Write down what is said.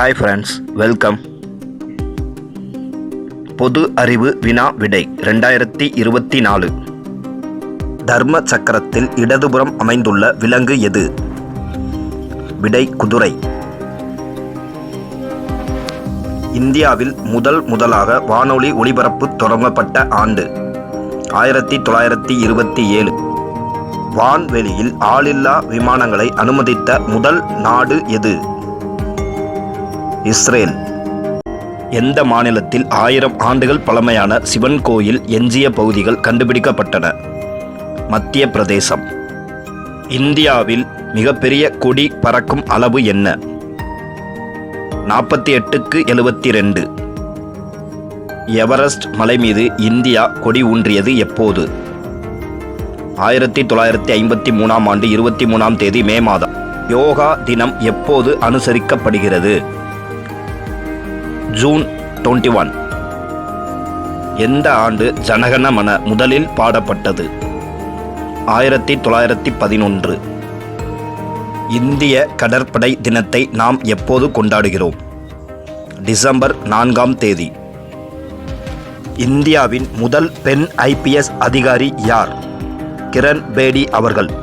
Hi friends welcome பொது அறிவு வினா விடை ரெண்டாயிரத்தி இருபத்தி நாலு. தர்ம சக்கரத்தில் இடதுபுறம் அமைந்துள்ள விலங்கு எது? விடை குதிரை. இந்தியாவில் முதல் முதலாக வானொலி ஒளிபரப்பு தொடங்கப்பட்ட ஆண்டு ஆயிரத்தி தொள்ளாயிரத்தி இருபத்தி ஏழு. வான்வெளியில் ஆளில்லா விமானங்களை அனுமதித்த முதல் நாடு எது? இஸ்ரேல். எந்த மாநிலத்தில் ஆயிரம் ஆண்டுகள் பழமையான சிவன் கோயில் எஞ்சிய பகுதிகள் கண்டுபிடிக்கப்பட்டன? மத்திய பிரதேசம். இந்தியாவில் மிகப்பெரிய கொடி பறக்கும் அளவு என்ன? நாற்பத்தி எட்டுக்கு எழுபத்தி ரெண்டு எவரெஸ்ட் மலை மீது இந்தியா கொடி ஊன்றியது எப்போது? ஆயிரத்தி தொள்ளாயிரத்தி ஐம்பத்தி மூணாம் ஆண்டு இருபத்தி மூணாம் தேதி மே மாதம். யோகா தினம் எப்போது அனுசரிக்கப்படுகிறது? June twenty one. எந்த ஆண்டு ஜனகணமன முதலில் பாடப்பட்டது? ஆயிரத்தி தொள்ளாயிரத்தி பதினொன்று. இந்திய கடற்படை தினத்தை நாம் எப்போது கொண்டாடுகிறோம்? டிசம்பர் நான்காம் தேதி. இந்தியாவின் முதல் பெண் ஐபிஎஸ் அதிகாரி யார்? கிரண் பேடி அவர்கள்.